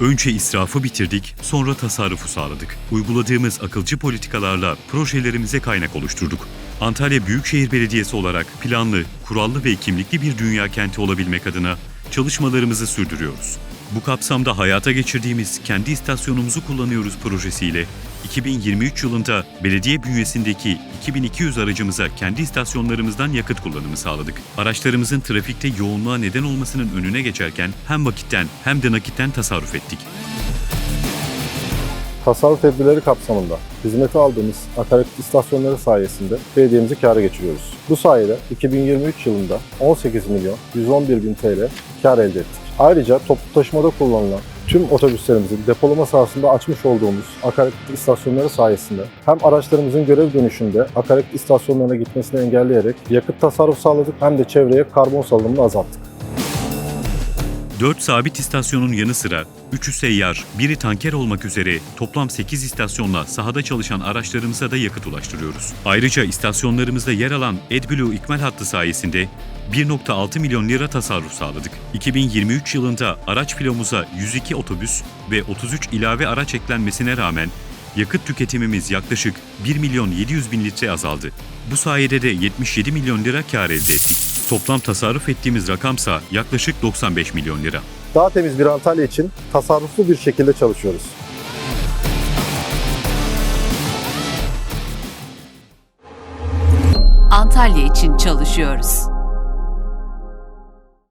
Önce israfı bitirdik, sonra tasarrufu sağladık. Uyguladığımız akılcı politikalarla projelerimize kaynak oluşturduk. Antalya Büyükşehir Belediyesi olarak planlı, kurallı ve kimlikli bir dünya kenti olabilmek adına çalışmalarımızı sürdürüyoruz. Bu kapsamda hayata geçirdiğimiz kendi istasyonumuzu kullanıyoruz projesiyle 2023 yılında belediye bünyesindeki 2200 aracımıza kendi istasyonlarımızdan yakıt kullanımı sağladık. Araçlarımızın trafikte yoğunluğa neden olmasının önüne geçerken hem vakitten hem de nakitten tasarruf ettik. Tasarruf tedbirleri kapsamında hizmete aldığımız akaryakıt istasyonları sayesinde belediyemizi kâra geçiriyoruz. Bu sayede 2023 yılında 18 milyon 111 bin TL kâr elde ettik. Ayrıca toplu taşımada kullanılan tüm otobüslerimizin depolama sahasında açmış olduğumuz akaryakıt istasyonları sayesinde hem araçlarımızın görev dönüşünde akaryakıt istasyonlarına gitmesini engelleyerek yakıt tasarruf sağladık hem de çevreye karbon salınımını azalttık. 4 sabit istasyonun yanı sıra 3'ü seyyar, biri tanker olmak üzere toplam 8 istasyonla sahada çalışan araçlarımıza da yakıt ulaştırıyoruz. Ayrıca istasyonlarımızda yer alan AdBlue ikmal hattı sayesinde 1.6 milyon lira tasarruf sağladık. 2023 yılında araç filomuza 102 otobüs ve 33 ilave araç eklenmesine rağmen yakıt tüketimimiz yaklaşık 1 milyon 700 bin litre azaldı. Bu sayede de 77 milyon lira kar elde ettik. Toplam tasarruf ettiğimiz rakamsa yaklaşık 95 milyon lira. Daha temiz bir Antalya için tasarruflu bir şekilde çalışıyoruz. Antalya için çalışıyoruz.